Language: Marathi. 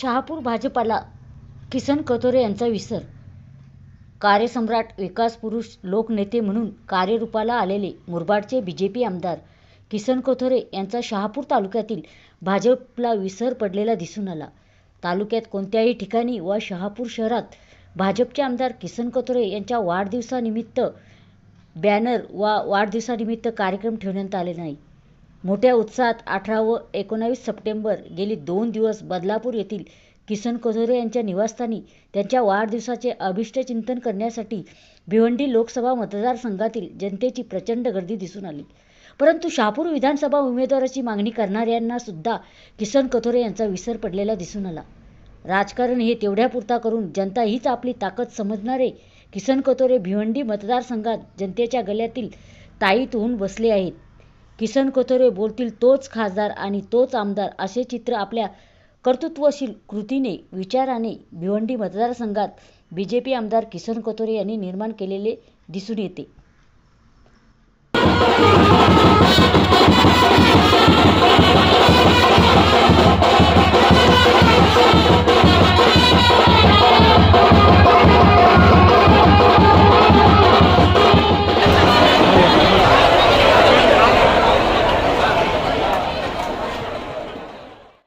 शहापूर भाजपाला किसन कथोरे यांचा विसर कार्यसम्राट विकासपुरुष लोकनेते म्हणून कार्यरूपाला आलेले मुरबाडचे बी जे पी आमदार किसन कथोरे यांचा शहापूर तालुक्यातील भाजपला विसर पडलेला दिसून आला. तालुक्यात कोणत्याही ठिकाणी वा शहापूर शहरात भाजपचे आमदार किसन कथोरे यांच्या वाढदिवसानिमित्त बॅनर वा वाढदिवसानिमित्त कार्यक्रम ठेवण्यात आले नाही. मोठ्या उत्साहात अठरा व एकोणावीस सप्टेंबर गेली दोन दिवस बदलापूर येथील किसन कथोरे यांच्या निवासस्थानी त्यांच्या वाढदिवसाचे अभिष्टचिंतन करण्यासाठी भिवंडी लोकसभा मतदारसंघातील जनतेची प्रचंड गर्दी दिसून आली. परंतु शहापूर विधानसभा उमेदवाराची मागणी करणाऱ्यांना सुद्धा किसन कथोरे यांचा विसर पडलेला दिसून आला. राजकारण हे तेवढ्यापुरता करून जनता हीच आपली ताकद समजणारे किसन कथोरे भिवंडी मतदारसंघात जनतेच्या गल्यातील ताईत होऊन बसले आहेत. किसन कथोरे बोलतील तोच खासदार आणि तोच आमदार असे चित्र आपल्या कर्तृत्वशील कृतीने, विचाराने भिवंडी मतदारसंघात बी जे पी आमदार किसन कथोरे यांनी निर्माण केलेले दिसून येते.